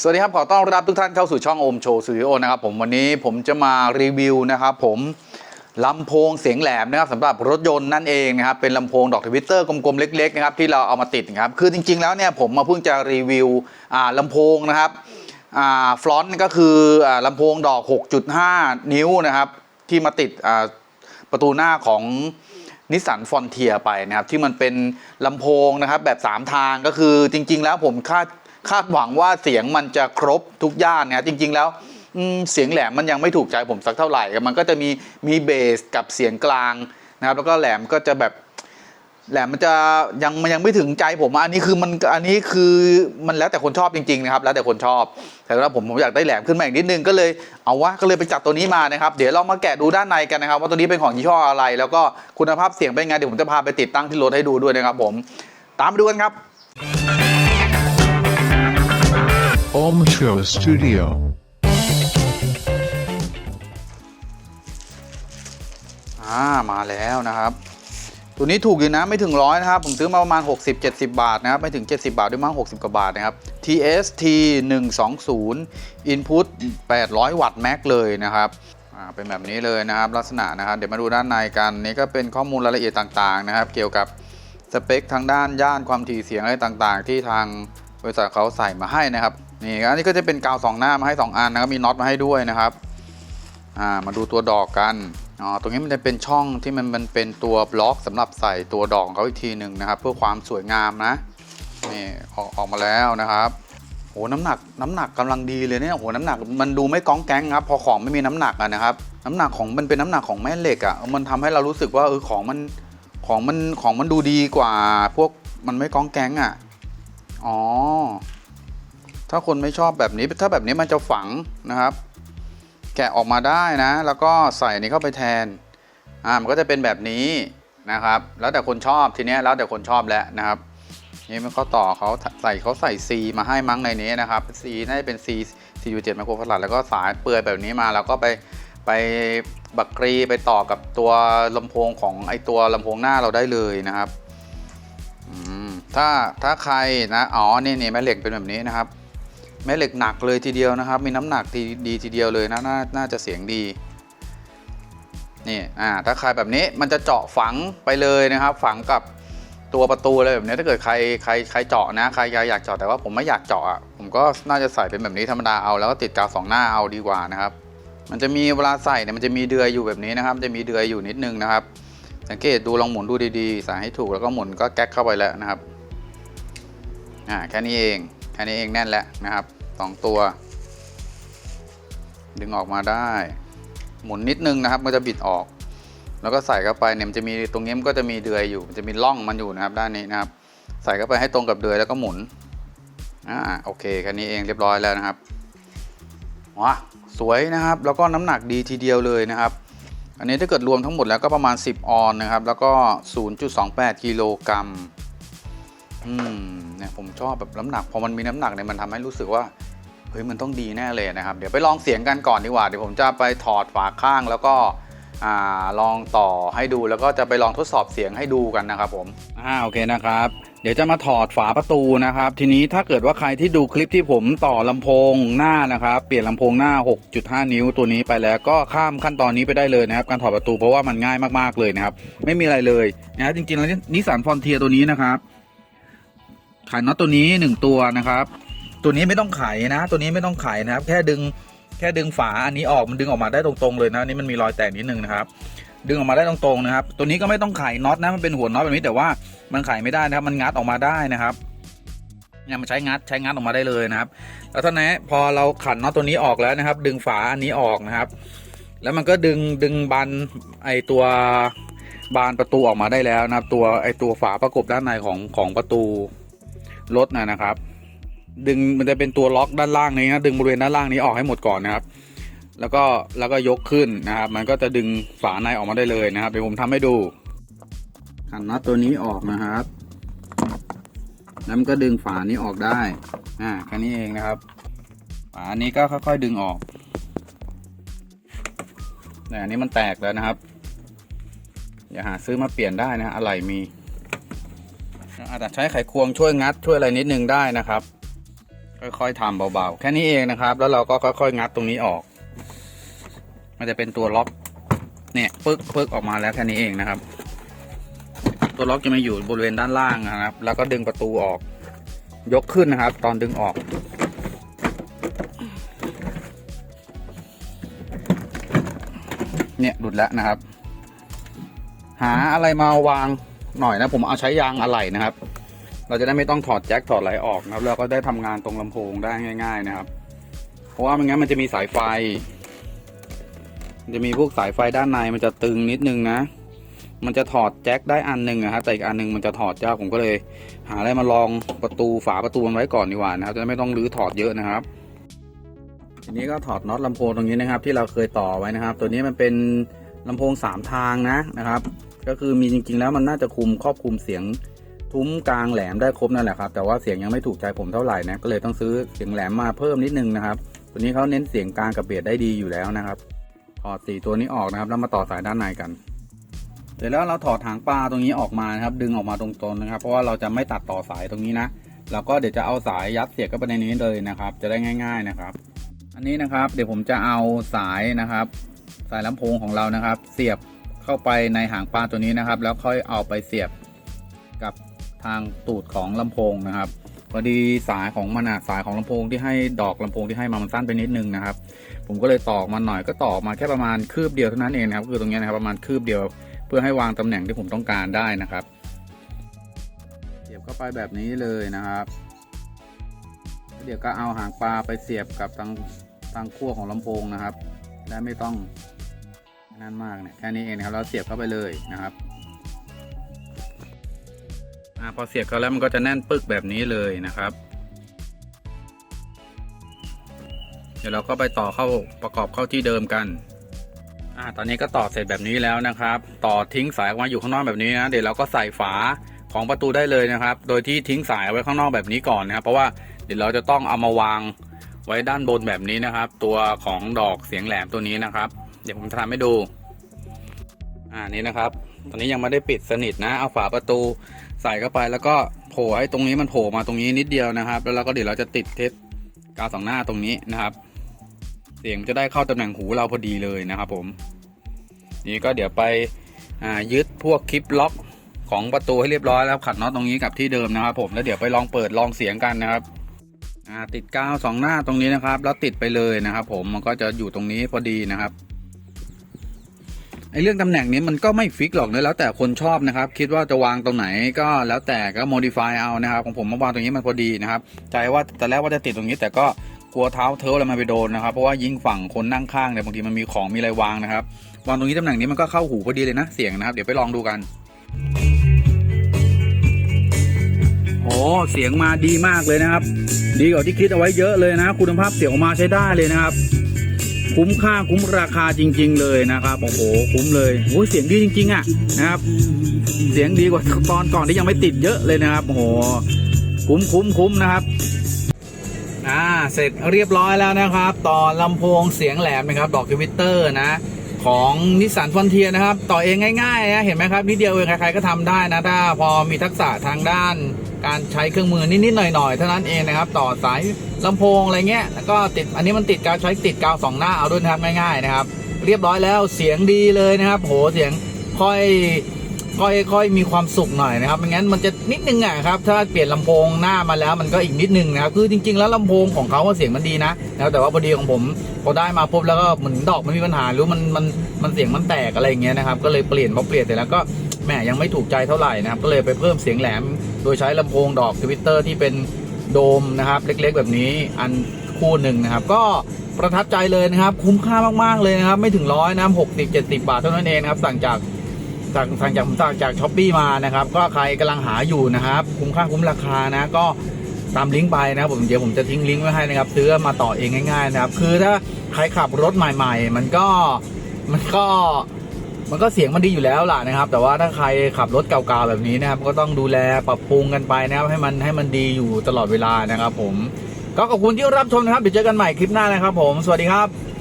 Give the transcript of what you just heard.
สวัสดีครับ ขอต้อนรับทุกท่านเข้าสู่ช่องโอมโชว์สตูดิโอนะครับผมวันนี้ผมจะมารีวิวนะครับผมลำโพงเสียงแหลมนะครับสำหรับรถยนต์นั่นเองนะครับเป็นลำโพงดอกทวิตเตอร์กลมๆเล็กๆนะครับที่เราเอามาติดนะครับคือจริง ๆ แล้วเนี่ยผมมาเพิ่งจะรีวิวอ่าลำโพงนะครับอ่าฟลอนต์ก็คืออ่าลำโพงดอก 6.5 นิ้วนะครับที่มาติดอ่าประตูหน้าของนิสสันฟอนเทียไปนะครับที่มันเป็นลำโพงนะครับแบบ 3 ทางก็คือจริง ๆ แล้วผมคาด คาดหวังว่าเสียงมันจะครบทุกย่านนะจริง ๆ แล้วเสียงแหลมมันยังไม่ถูกใจผมสักเท่าไหร่ มันก็จะมีมีเบสกับเสียงกลางนะครับ แล้วก็แหลมก็จะแบบแหลมมันจะยังมันยังไม่ถึงใจผมอันนี้คือมันอันนี้คือมันแล้วแต่คนชอบจริงๆนะครับแล้วแต่คนชอบ แต่ว่าผมผมอยากได้แหลมขึ้นมาอีกนิดนึงก็เลยเอาวะก็เลยไปจัดตัวนี้มานะครับ เดี๋ยวเรามาแกะดูด้านในกันนะครับ ว่าตัวนี้เป็นของยี่ห้ออะไร แล้วก็คุณภาพเสียงเป็นไงเดี๋ยวผมจะพาไปติดตั้งที่รถให้ดูด้วยนะครับ ผม ตามไปดูกันครับ Om Show Studio. อ่ามาแล้วนะครับ ตัวนี้ถูกอยู่นะไม่ถึงร้อยนะครับ ผมซื้อมาประมาณ 60-70 บาทนะครับ ไม่ถึง 70 บาทด้วยมั้ง60 กว่าบาทนะครับ TST 120 Input 800 วัตต์แม็กเลยนะครับอ่าเป็นแบบนี้เลยนะครับลักษณะนะครับ เดี๋ยวมาดูด้านในกันนี่ก็เป็นข้อมูลรายละเอียดต่างๆนะครับ เกี่ยวกับสเปคทางด้านย่านความถี่เสียงอะไรต่างๆ ที่ทางบริษัทเขาใส่มาให้นะครับ นี่อันนี้ก็จะเป็นกาวสองหน้ามาให้สองอันนะครับมีน็อตมาให้ด้วยนะครับอ่ามาดูตัวดอกกันอ๋อตรงนี้มันจะเป็นช่องที่มันมันเป็นตัวบล็อกสำหรับใส่ตัวดอกเขาอีกทีหนึ่งนะครับ เพื่อความสวยงามนะนี่ออกออกมาแล้วนะครับโหน้ำหนักน้ำหนักกำลังดีเลยเนี่ยโหน้ำหนักมันดูไม่ก้องแก๊งครับ พอของไม่มีน้ำหนักอะนะครับ น้ำหนักของมันเป็นน้ำหนักของแม่เหล็กอะมันทำให้เรารู้สึกว่าเออของมันของมันของมันดูดีกว่า พวกมันไม่ก้องแก๊งอะอ๋อ ถ้าคนไม่ชอบแบบนี้ถ้าแบบนี้มันจะฝังนะครับ แกะออกมาได้นะ แล้วก็ใส่นี้เข้าไปแทนอ่ามันก็จะเป็นแบบนี้นะครับ แล้วแต่คนชอบทีเนี้ยแล้วแต่คนชอบแล้วนะครับนี่มันก็ต่อเขาใส่เขาใส่ C มาให้มั้งในนี้นะครับ C น่าจะเป็น C 4.7ไมโครฟาราดแล้วก็สายเปลือยแบบนี้มาแล้วก็ไปไปบักรีไปต่อกับตัวลำโพงของไอตัวลำโพงหน้าเราได้เลยนะครับถ้าถ้าใครนะอ๋อนี่นี่แม่เหล็กเป็นแบบนี้นะครับ แม่เหล็กหนักเลยทีเดียวนะครับ มีน้ำหนักดีดีทีเดียวเลยนะนาน่าจะเสียงดีนี่อ่าถ้าใครแบบนี้มันจะเจาะฝังไปเลยนะครับ ฝังกับตัวประตูอะไรแบบนี้ถ้าเกิดใครใครใครเจาะนะใครอยากเจาะแต่ว่าผมไม่อยากเจาะอะผมก็น่าจะใส่เป็นแบบนี้ธรรมดาเอาแล้วก็ติดกาวสองหน้าเอาดีกว่านะครับ มันจะมีเวลาใส่เนี่ยมันจะมีเดือยอยู่แบบนี้นะครับ จะมีเดือยอยู่นิดนึงนะครับ สังเกตดูลองหมุนดูดีๆใส่ให้ถูกแล้วก็หมุนก็แก๊กเข้าไปแล้วนะครับอ่าแค่นี้เอง แค่นี้เองแน่นแล้วนะครับสองตัว ดึงออกมาได้ หมุนนิดนึงนะครับมันจะบิดออก แล้วก็ใส่เข้าไปเนี่ยมันจะมีตรงนี้มันก็จะมีเดือยอยู่มันจะมีร่องมันอยู่นะครับ ด้านนี้นะครับ ใส่เข้าไปให้ตรงกับเดือยแล้วก็หมุนอ่าโอเคแค่นี้เองเรียบร้อยแล้วนะครับว้าสวยนะครับ แล้วก็น้ำหนักดีทีเดียวเลยนะครับ อันนี้ถ้าเกิดรวมทั้งหมดแล้วก็ประมาณ 10 ออนนะครับ แล้วก็ 0.28กิโลกรัม อืมเนี่ยผมชอบแบบน้ำหนักพอมันมีน้ำหนักเนี่ยมันทำให้รู้สึกว่าเฮ้ยมันต้องดีแน่เลยนะครับ เดี๋ยวไปลองเสียงกันก่อนดีกว่า เดี๋ยวผมจะไปถอดฝาข้างแล้วก็อ่าลองต่อให้ดูแล้วก็จะไปลองทดสอบเสียงให้ดูกันนะครับผมอ่าโอเคนะครับ เดี๋ยวจะมาถอดฝาประตูนะครับ ทีนี้ถ้าเกิดว่าใครที่ดูคลิปที่ผมต่อลำโพงหน้านะครับ เปลี่ยนลำโพงหน้า 6.5 นิ้วตัวนี้ไปแล้วก็ข้ามขั้นตอนนี้ไปได้เลยนะครับ การถอดประตูเพราะว่ามันง่ายมากๆเลยนะครับ ไม่มีอะไรเลยนะจริงๆแล้วนิสสันฟอนเทียตัวนี้นะครับ ขายน็อตตัวนี้หนึ่งตัวนะครับ ตัวนี้ไม่ต้องไขนะ ตัวนี้ไม่ต้องไขนะครับ แค่ดึงแค่ดึงฝาอันนี้ออกมันดึงออกมาได้ตรงๆเลยนะนี่มันมีรอยแตกนิดนึงนะครับ ดึงออกมาได้ตรงๆนะครับ ตัวนี้ก็ไม่ต้องไขน็อตนะมันเป็นหัวน็อตแบบนี้แต่ว่ามันไขไม่ได้นะครับ มันงัดออกมาได้นะครับเนี่ยมันใช้งัดใช้งัดออกมาได้เลยนะครับ แล้วท่านี้พอเราขันน็อตตัวนี้ออกแล้วนะครับ ดึงฝาอันนี้ออกนะครับ แล้วมันก็ดึงดึงบานไอตัวบานประตูออกมาได้แล้วนะครับ ตัวไอตัวฝาประกบด้านในของของประตู รถนะนะครับ ดึงมันจะเป็นตัวล็อกด้านล่างนี้นะดึงบริเวณด้านล่างนี้ออกให้หมดก่อนนะครับ แล้วก็แล้วก็ยกขึ้นนะครับ มันก็จะดึงฝาในออกมาได้เลยนะครับเดี๋ยวผมทำให้ดูขันน็อตตัวนี้ออกนะครับแล้วมันก็ดึงฝานี้ออกได้อ่าแค่นี้เองนะครับฝานี้ก็ค่อยๆดึงออกแต่อันนี้มันแตกแล้วนะครับอย่าหาซื้อมาเปลี่ยนได้นะอะไรมี อาจจะใช้ไขควงช่วยงัดช่วยอะไรนิดนึงได้นะครับ ค่อยๆทำเบาๆ แค่นี้เองนะครับ แล้วเราก็ค่อยๆงัดตรงนี้ออก มันจะเป็นตัวล็อก เนี่ยปึ๊กปึ๊กออกมาแล้วแค่นี้เองนะครับ ตัวล็อกจะมาอยู่บริเวณด้านล่างนะครับ แล้วก็ดึงประตูออก ยกขึ้นนะครับ ตอนดึงออกเนี่ยหลุดแล้วนะครับ หาอะไรมาวาง หน่อยนะผมเอาใช้ยางอะไหล่นะครับ เราจะได้ไม่ต้องถอดแจ็คถอดอะไรออกนะครับแล้วก็ได้ทำงานตรงลำโพงได้ง่าย ๆ นะครับ เพราะว่าไม่งั้นมันจะมีสายไฟจะมีพวกสายไฟด้านในมันจะตึงนิดนึงนะ มันจะถอดแจ็คได้อันหนึ่งนะครับแต่อีกอันหนึ่งมันจะถอดยากผมก็เลย หาอะไรมาลองประตูฝาประตูมันไว้ก่อนดีกว่านะครับ จะได้ไม่ต้องรื้อถอดเยอะนะครับ ทีนี้ก็ถอดน็อตลำโพงตรงนี้นะครับ ที่เราเคยต่อไว้นะครับ ตัวนี้มันเป็นลำโพงสามทางนะนะครับ ก็คือมีจริง ๆ แล้วมันน่าจะคุมครอบคุมเสียงทุ้มกลางแหลมได้ครบนั่นแหละครับ แต่ว่าเสียงยังไม่ถูกใจผมเท่าไหร่นะก็เลยต้องซื้อเสียงแหลมมาเพิ่มนิดนึงนะครับ ตัวนี้เขาเน้นเสียงกลางกับเบสได้ดีอยู่แล้วนะครับถอดสีตัวนี้ออกนะครับแล้วมาต่อสายด้านในกันเสร็จแล้วเราถอดหางปลาตรงนี้ออกมานะครับ ดึงออกมาตรงๆนะครับ เพราะว่าเราจะไม่ตัดต่อสายตรงนี้นะเราก็เดี๋ยวจะเอาสายยัดเสียบเข้าไปในนี้เลยนะครับ จะได้ง่าย ๆนะครับ อันนี้นะครับ เดี๋ยวผมจะเอาสายนะครับ สายลำโพงของเรานะครับ เสียบ เข้าไปในหางปลาตัวนี้นะครับ แล้วค่อยเอาไปเสียบกับทางตูดของลำโพงนะครับพอดีสายของมันอะสายของลำโพงที่ให้ดอกลำโพงที่ให้มามันสั้นไปนิดนึงนะครับ ผมก็เลยตอกมันหน่อยก็ตอกมาแค่ประมาณคืบเดียวเท่านั้นเองนะครับคือตรงนี้นะครับประมาณคืบเดียว เพื่อให้วางตำแหน่งที่ผมต้องการได้นะครับเสียบเข้าไปแบบนี้เลยนะครับแล้วเดี๋ยวก็เอาหางปลาไปเสียบกับทางทางขั้วของลำโพงนะครับ และไม่ต้อง นั่นมากเนี่ยแค่นี้เองนะครับแล้วเสียบเข้าไปเลยนะครับอพอเสียบเข้าแล้วมันก็จะแน่นปึกแบบนี้เลยนะครับ เดี๋ยวเราก็ไปต่อเข้าประกอบเข้าที่เดิมกันอ่าตอนนี้ก็ต่อเสร็จแบบนี้แล้วนะครับ ต่อทิ้งสายออกมาอยู่ข้างนอกแบบนี้นะเดี๋ยวเราก็ใส่ฝาของประตูได้เลยนะครับ โดยที่ทิ้งสายไว้ข้างนอกแบบนี้ก่อนนะครับ เพราะว่าเดี๋ยวเราจะต้องเอามาวางไว้ด้านบนแบบนี้นะครับ ตัวของดอกเสียงแหลมตัวนี้นะครับ เดี๋ยวผมทำให้ดูอ่านี่นะครับ ตอนนี้ยังไม่ได้ปิดสนิทนะ เอาฝาประตูใส่เข้าไปแล้วก็โผล่ให้ตรงนี้มันโผล่มาตรงนี้นิดเดียวนะครับ แล้วเราก็เดี๋ยวเราจะติดเทปกาวสองหน้าตรงนี้นะครับ เสียงจะได้เข้าตำแหน่งหูเราพอดีเลยนะครับ ผม นี่ก็เดี๋ยวไปยึดพวกคลิปล็อกของประตูให้เรียบร้อยแล้วขัดน็อตตรงนี้กับที่เดิมนะครับ ผมแล้วเดี๋ยวไปลองเปิดลองเสียงกันนะครับอ่าติดกาวสองหน้าตรงนี้นะครับ แล้วติดไปเลยนะครับ ผมมันก็จะอยู่ตรงนี้พอดีนะครับ ไอเรื่องตำแหน่งนี้มันก็ไม่ฟิกหรอกนะแล้วแต่คนชอบนะครับ คิดว่าจะวางตรงไหนก็แล้วแต่ก็โมดิฟายเอานะครับของผมมาวางตรงนี้มันพอดีนะครับใจว่าแต่แรกว่าจะติดตรงนี้แต่ก็กลัวเท้าเท้าอะไรมาไปโดนนะครับ เพราะว่ายิ่งฝั่งคนนั่งข้างเนี่ยบางทีมันมีของมีอะไรวางนะครับวางตรงนี้ตำแหน่งนี้มันก็เข้าหูพอดีเลยนะเสียงนะครับ เดี๋ยวไปลองดูกันโอ้เสียงมาดีมากเลยนะครับ ดีกว่าที่คิดเอาไว้เยอะเลยนะ คุณภาพเสียงออกมาใช้ได้เลยนะครับ คุ้มค่าคุ้มราคาจริง ๆ เลยนะครับโอ้โหคุ้มเลยโอ้เสียงดีจริง ๆ อะนะครับ เสียงดีกว่าตอนก่อนที่ยังไม่ติดเยอะเลยนะครับโอ้โหคุ้มคุ้มคุ้มนะครับอ่าเสร็จเรียบร้อยแล้วนะครับ ต่อลำโพงเสียงแหลมนะครับดอกทวิตเตอร์นะของนิสสันฟอนเทียนะครับ ต่อเองง่ายๆนะเห็นไหมครับนิดเดียวเองใครๆก็ทำได้นะถ้าพอมีทักษะทางด้าน การใช้เครื่องมือนิดๆหน่อยๆเท่านั้นเองนะครับ ต่อสายลำโพงอะไรเงี้ยแล้วก็ติดอันนี้มันติดกาวใช้ติดกาวสองหน้าเอาด้วยนะครับง่ายๆนะครับ เรียบร้อยแล้วเสียงดีเลยนะครับ โหเสียงค่อยค่อยค่อยมีความสุขหน่อยนะครับไม่งั้นมันจะนิดนึงอะครับ ถ้าเปลี่ยนลำโพงหน้ามาแล้วมันก็อีกนิดนึงนะครับ คือจริง ๆ แล้วลำโพงของเขาว่าเสียงมันดีนะแล้วแต่ว่าพอดีของผมพอได้มาปุ๊บแล้วก็เหมือนดอกมันมีปัญหาหรือมันมันมันเสียงมันแตกอะไรอย่างเงี้ยนะครับ ก็เลยเปลี่ยนพอเปลี่ยนเสร็จแล้วก็แหมยังไม่ถูกใจเท่าไหร่นะครับ ก็เลยไปเพิ่มเสียงแหลม โดยใช้ลำโพงดอกทวิตเตอร์ที่เป็นโดมนะครับ เล็กๆ แบบนี้อันคู่หนึ่งนะครับ ก็ประทับใจเลยนะครับ คุ้มค่ามากๆเลยนะครับ ไม่ถึงร้อยนะหกสิบเจ็ดสิบาทเท่านั้นเองนะครับ สั่งจากสั่งสั่งจากผมสั่งจากช้อปปีมานะครับ ก็ใครกำลังหาอยู่นะครับ คุ้มค่าคุ้มราคานะก็ตามลิงก์ไปนะครับผมเดี๋ยวผมจะทิ้งลิงก์ไว้ให้นะครับ ซื้อมาต่อเองง่ายๆนะครับ คือถ้าใครขับรถใหม่ ๆ มันก็มันก็ มันก็เสียงมันดีอยู่แล้วล่ะนะครับ แต่ว่าถ้าใครขับรถเก่าๆแบบนี้นะครับ ก็ต้องดูแลปรับปรุงกันไปนะครับ ให้มันให้มันดีอยู่ตลอดเวลานะครับ ผม ก็ขอบคุณที่รับชมนะครับเดี๋ยวเจอกันใหม่คลิปหน้านะครับ ผมสวัสดีครับ